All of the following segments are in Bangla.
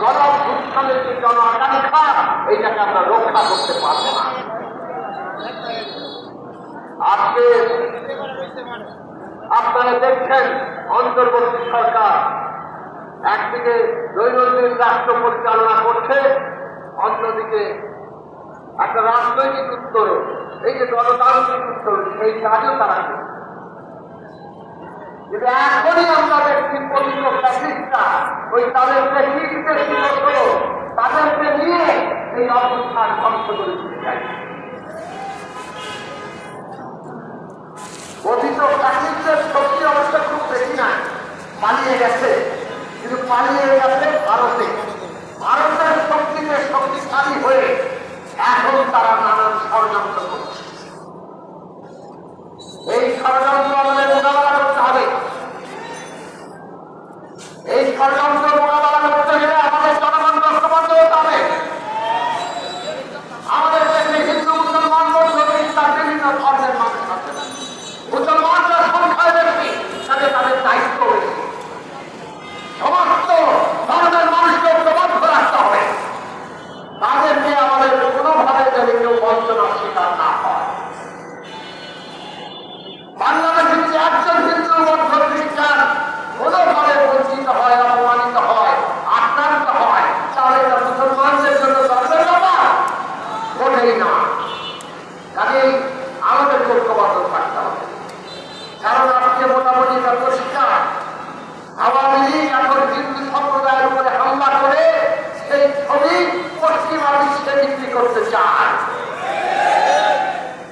গণভুত্থানের যে জন আকাঙ্ক্ষা, এইটাকে আমরা রক্ষা করতে পারব না। আজকে আপনারা দেখছেন, অন্তর্বর্তী সরকার একদিকে দৈনন্দিন রাষ্ট্র পরিচালনা করছে, অন্যদিকে একটা রাজনৈতিক উত্তর এই যে গণতান্ত্রিক উত্তর সেই কাজও তারা করছে। কিন্তু এখনই আমরা পবিত্র প্যাসিসটা ওই তাদের প্রেসিডেন্টের সুযোগ তাদেরকে নিয়ে এই অবস্থান ধ্বংস করে দিতে অভিযোগ প্রাচীনদের শক্তি খুব বেশি না, পালিয়ে গেছে। কিন্তু পালিয়ে গেছে ভারতে। ভারতের শক্তিতে শক্তিশালী হয়ে এখন তারা নানান ষড়যন্ত্র করছে। এই ষড়যন্ত্র আমাদের মোকাবেলা করতে হবে এই ষড়যন্ত্র মোকাবেলা করতে গেলে আমাদের জনগণ ঐক্যবদ্ধ হতে হবে আমাদের দেশে হিন্দু মুসলমান বৌদ্ধ খ্রিস্টান বিভিন্ন ধর্মের মানুষ আছে মুসলমানরা সংখ্যায় বেশি তাদের তাদের দায়িত্ব বেশি সমস্ত ধর্মের মানুষকে ঐক্যবদ্ধ রাখতে হবে তাদেরকে আমাদের কোনোভাবে যেন কেউ বঞ্চনার শিকার না হয় বাংলাদেশের যে একজন হিন্দু বৌদ্ধ খ্রিস্টান কোনোভাবে বঞ্চিত হয় অপমানিত হয় আক্রান্ত হয় তাহলে এটা মুসলমানদের জন্য গর্বের ব্যাপার মোটেই না কাজেই আমাদের ঐক্যবদ্ধ থাকতে হবে কারণ আজকে মোটামুটি এটা পরিষ্কার আওয়ামী লীগ এখন হিন্দু সম্প্রদায়ের উপরে হামলা করে সেই ছবি পশ্চিমা বিশ্বে বিক্রি করতে চায়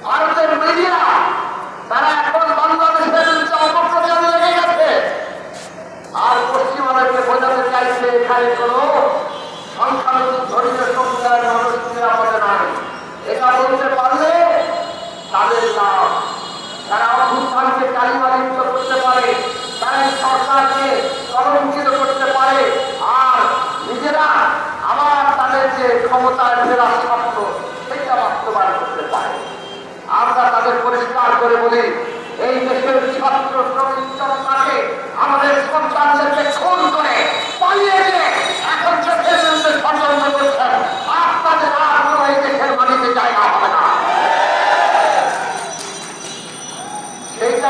ভারতের মিডিয়া তারা এখন বাংলাদেশের বিরুদ্ধে অপপ্রচার লেগে গেছে আর পশ্চিমাদেরকে বোঝাতে চাইছে এখানে কোন সংখ্যালঘু ধর্মীয় সম্প্রদায়ের মানুষ নিরাপদে নাই এটা বলতে পারলে তাদের লাভ। তারা অভ্যুত্থানকে কালিমালিপ্ত করতে পারে, তারা সরকারকে কলঙ্কিত করতে পারে, আর নিজেরা আবার তাদের যে ক্ষমতায় ফেরার স্বপ্ন সেটা বাস্তবায়ন করতে পারে। আমরা তাদের পরিষ্কার করে বলি, এই দেশের ছাত্র শ্রমিক জনতাকে আমাদের সন্তানদেরকে খুন করে পালিয়ে দিয়ে এখন যে প্রেসিডেন্টের ষড়যন্ত্র করছেন আপনাদের আর কোনো এই দেশের মাটিতে জায়গা হবে না সেইটা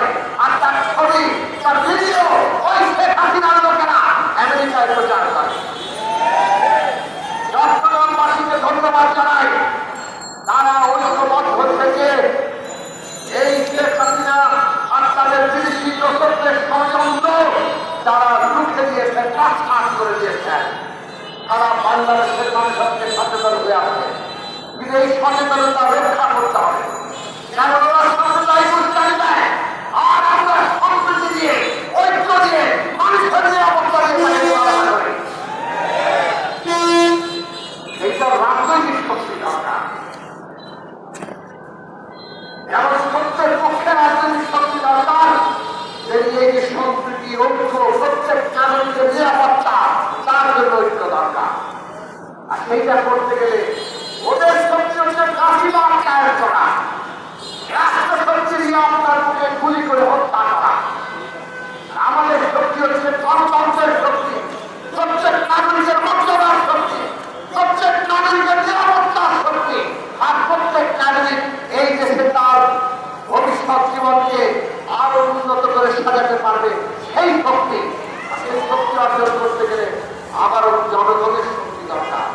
তার ভিডিও ওই শেখ হাসিনার লোকেরা আমেরিকায় প্রচার করে চট্টগ্রামবাসীকে ধন্যবাদ জানাই তারা ঐক্যবদ্ধ থেকে এই শেখ হাসিনা আর তাদের বিদেশি লোকদের ষড়যন্ত্র তারা রুখে দিয়েছেন কাজ কাজ করে দিয়েছেন তারা বাংলাদেশের মানুষকে সচেতন হয়ে আছে কিন্তু এই সচেতনতা রক্ষা করতে হবে কারণ ওরা সম্প্রদায় উচ্চারি দেয় আর আমরা সম্প্রীতি দিয়ে ঐক্য দিয়ে মানুষের নিরাপত্তা দিয়ে তাকে মোকাবেলা করি এইসব রাজনৈতিক শক্তি দরকার যেমন সত্যের পক্ষে রাজনৈতিক শক্তি দরকার তেমনি এই যে সম্প্রীতি ঐক্য প্রত্যেক নাগরিকের নিরাপত্তা তার জন্য ঐক্য দরকার আর সেইটা করতে গেলে ওদের শক্তি হচ্ছে কাশিবাদ কায়েম করা রাষ্ট্র শক্তির আপনার মুখে গুলি করে হত্যা করা আমাদের শক্তি হচ্ছে গণতন্ত্রের শক্তি প্রত্যেক নাগরিকের মর্যাদার শক্তি প্রত্যেক নাগরিকের নিরাপত্তার শক্তি আর প্রত্যেক নাগরিক এই দেশে তার ভবিষ্যৎ জীবনকে আরও উন্নত করে সাজাতে পারবে সেই শক্তি। সেই শক্তি অর্জন করতে গেলে আবারও জনগণের শক্তি দরকার।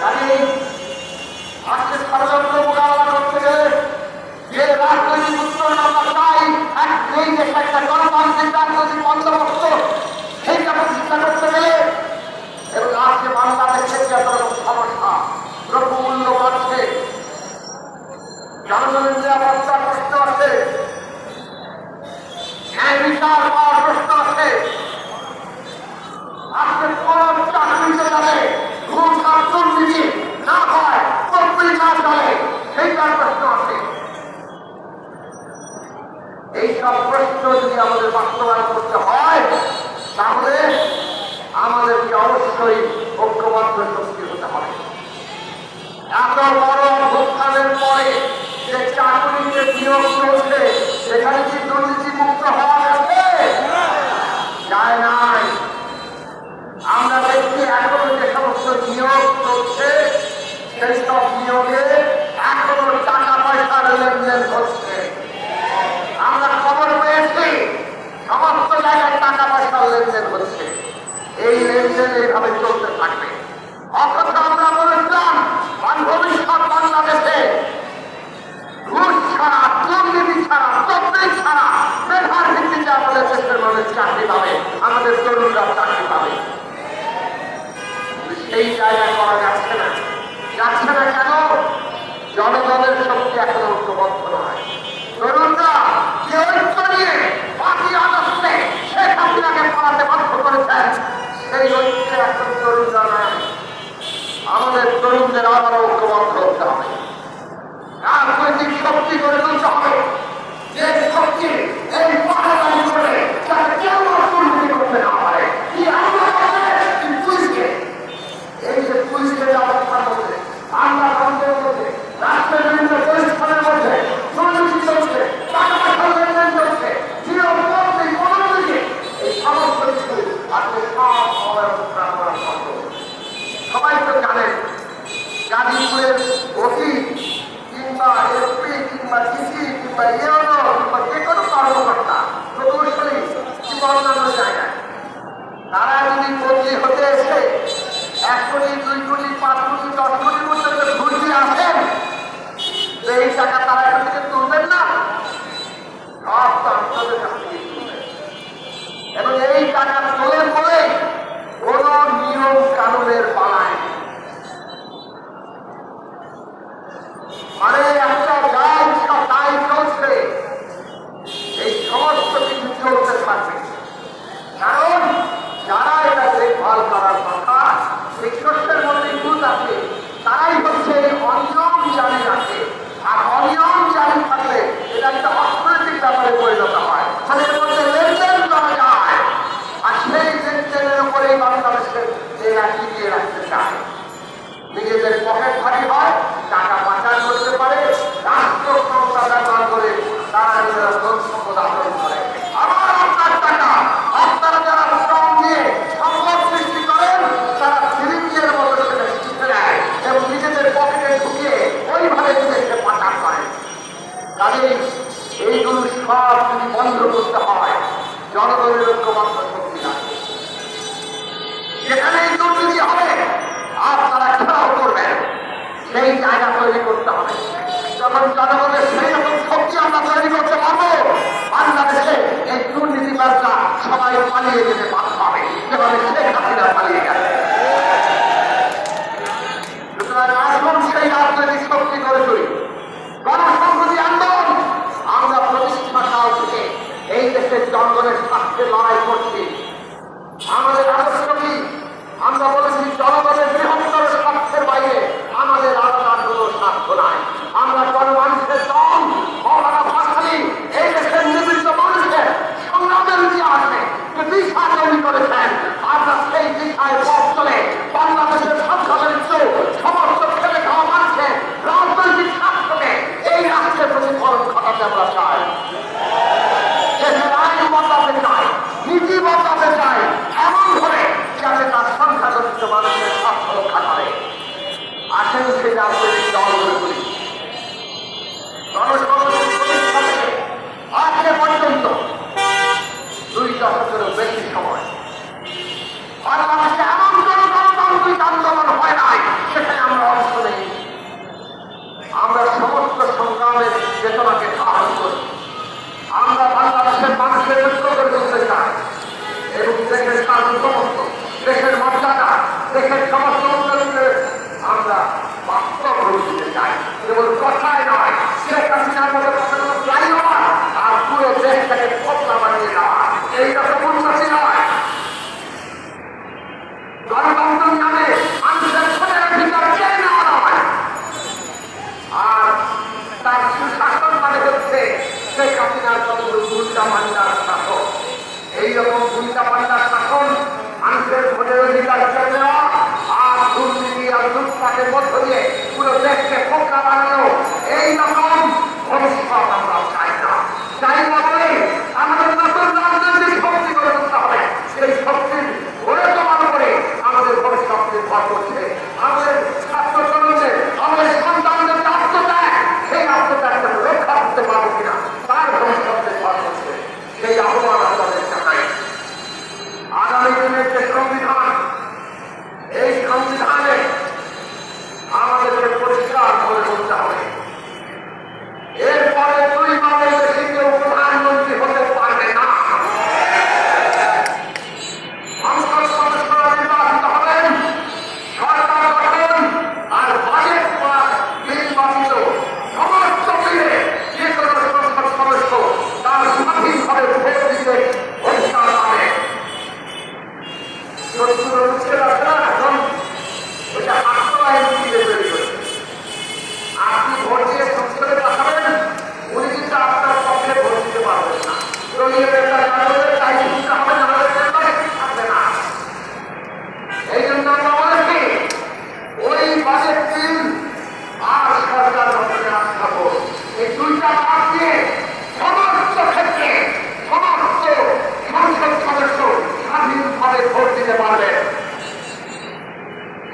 কাজেই আমাদের দেশের মানুষ চাকরি পাবে, আমাদের তরুণরা চাকরি পাবে। সেই জায়গায় করা যাচ্ছে না। যাচ্ছে না কেন? জনগণের শক্তি এখনও ঐক্যবদ্ধ নয়। তরুণরা যে ঐক্য নিয়ে পাঁচই আগস্টে শেখ হাসিনাকে পড়াতে বাধ্য করেছেন, সেই ঐক্যে এখন তরুণরা নয় আমাদের তরুণদের আবার ঐক্যবদ্ধ হতে হবে। রাজনৈতিক শক্তি গড়ে তুলতে হবে।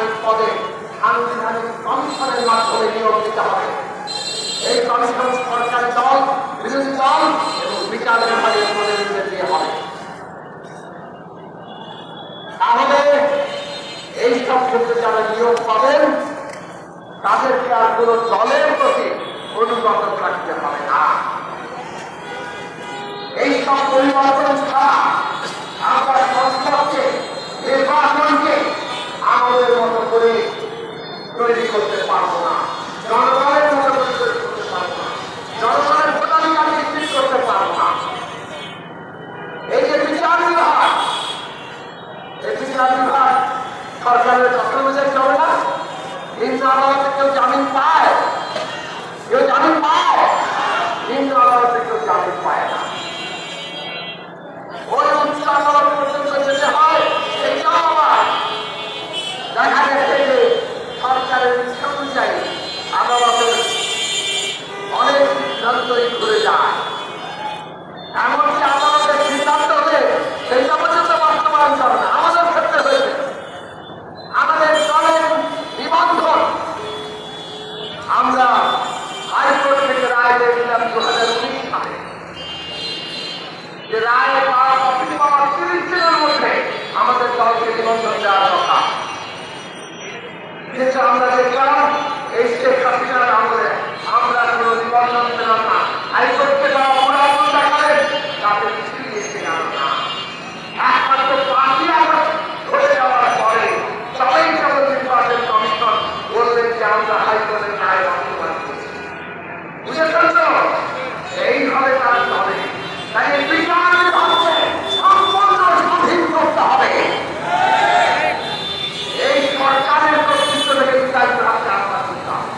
সাংবিধানিক পদে সাংবিধানিক কমিশনের মাধ্যমে নিয়োগ দিতে হবে। এই কমিশন সরকারি দল, বিরোধী দল এবং বিচার বিভাগের প্রতিনিধিদের দিয়ে হবে। তাহলে এই সব ক্ষেত্রে যারা নিয়োগ পাবেন, তাদেরকে আর কোনো দলের প্রতি অনুগত থাকতে হবে না। এই সব পরিবর্তন ছাড়া আমরা সংসদকে নির্বাচনকে আমাদের মতো করে তৈরি করতে পারব না। জনগণের মতো করে তৈরি করতে পারব না। জনগণের ভোটাধিকার নিশ্চিত করতে পারব না। এই যে বিচার বিভাগ, এই বিচার বিভাগ সরকারের দখল অনুযায়ী চলে না। আদালতে কেউ জামিন পায় কেউ জামিন পায় নিম্ন আদালতে কেউ জামিন পায় না ওই উচ্চ আদালত পর্যন্ত যেতে হয় সেটাও আবার দেখা গেছে যে সরকারের ইচ্ছা অনুযায়ী আদালতের অনেক সিদ্ধান্তই ঘুরে যায় এমনকি আদালতের সিদ্ধান্ত হলে সেইটা পর্যন্ত বাস্তবায়ন করে না আমাদের ক্ষেত্রে হয়েছে আমাদের দলের নিবন্ধন আমরা হাইকোর্ট থেকে রায় পেয়েছিলাম দু হাজার উনিশ সালে যে রায় পাওয়া অফিস পাওয়ার তিরিশ দিনের মধ্যে আমাদের দলকে নিবন্ধন দেওয়ার কথা কিন্তু দেখলাম এই শেখ হাসিনার আমলে আমরা কোনো নিবন্ধন পেলাম না। হাইকোর্টকে থেকে অপরাধ দেখালেন তাতে কিছুই দেখতে গেল না একমাত্র পাঁচই আগস্ট ধরে যাওয়ার পরে সবাই যখন নির্বাচন কমিশন বললেন যে আমরা হাইকোর্টের রায় বাস্তবায়ন করছি বুঝেছেন তো এইভাবে তার হবে তাই এই বিচার বিভাগকে সম্পূর্ণ স্বাধীন করতে হবে এই সরকারের কর্তৃত্ব থেকে বিচার বিভাগকে আমরা করতে হবে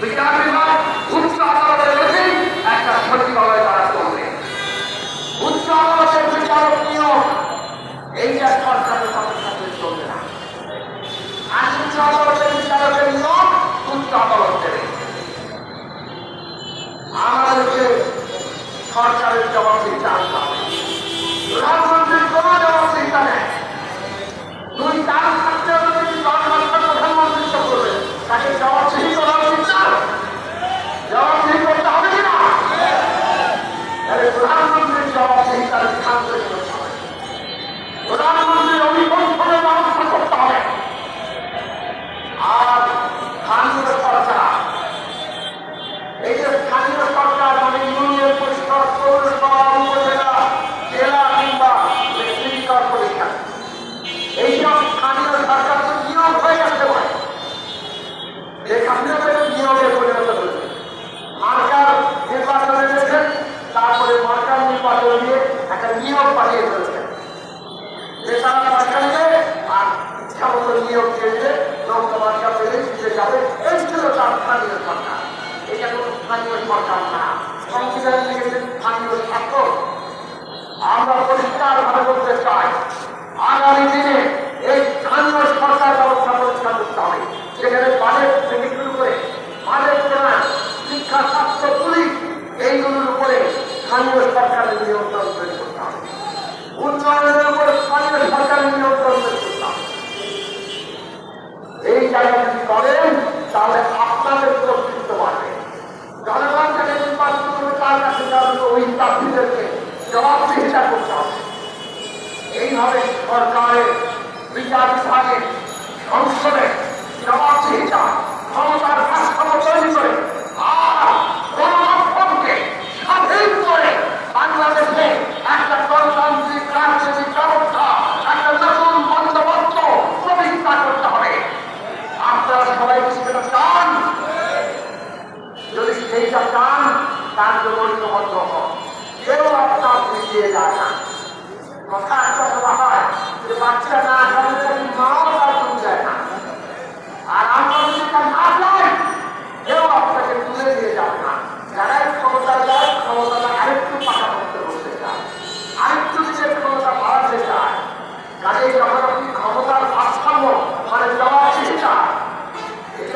বিচার বিভাগ উচ্চ আদালতের অধীন একটা সচিবালয় দ্বারা চলবে উচ্চ আদালতের বিচারক নিয়োগ এইটা সরকারের সাথে সাথে চলবে না আর উচ্চ আদালতের বিচারকের নিয়োগ উচ্চ আদালত দেবে আমাদেরকে সরকারের জবাবদিহিতে আনতে হবে প্রধানমন্ত্রীর কোনো জবাবদিহিতা নেই। দুই তার থাকতে বছর প্রধানমন্ত্রিত্ব করবে তাকে জবাবদিহি করা উচিত না জবাবদিহি করতে হবে কিনা? প্রধানমন্ত্রীর জবাবদিহিতার স্থান তৈরি হবে প্রধানমন্ত্রীর অভিবর্ধনের ব্যবস্থা করতে হবে। আর নিয়োগ পাঠিয়ে চলেছেন এছাড়া সরকারকে আর ইচ্ছা মতো নিয়োগ দিয়েছে লোক তোমাকে পেলে জিতে যাবে। এই ছিল তার স্থানীয় সরকার। এটা কোনো স্থানীয় সরকার না। সংবিধানে লিখেছেন স্থানীয় শাসক আমরা পরিষ্কারভাবে বলতে চাই, আগামী দিনে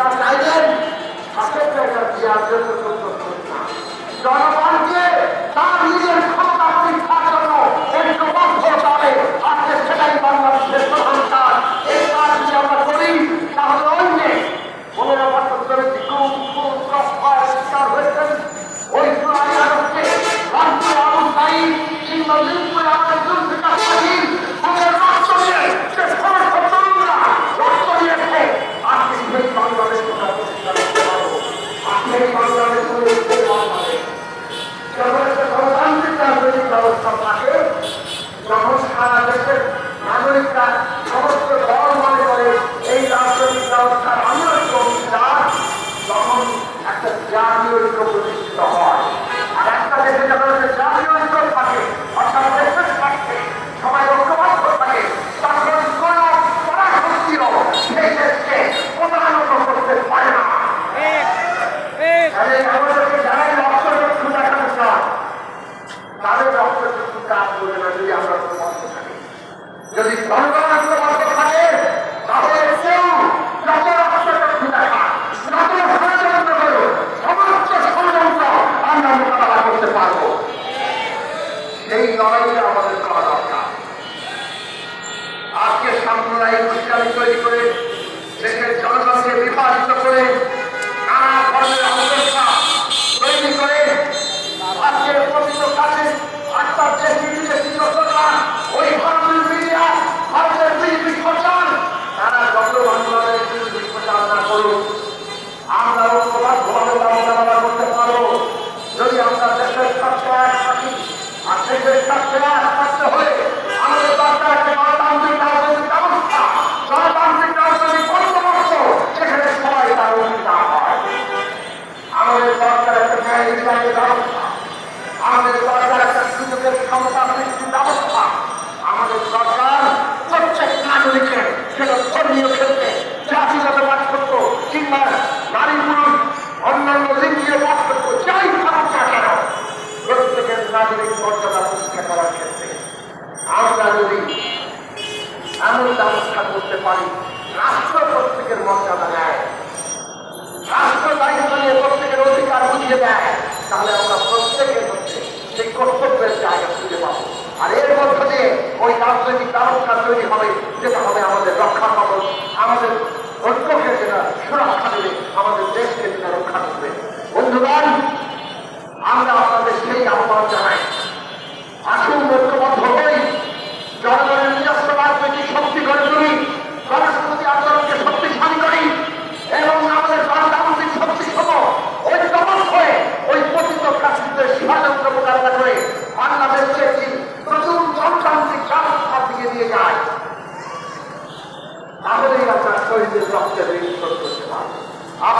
যা চাইলেন সাথে জন্য জনগণ বাংলাদেশের নাগরিকরা সমস্ত দল মনে করে এই রাজনৈতিক ব্যবস্থার অন্যতম তার একটা জাতীয় ঐক্য প্রতিষ্ঠিত হয়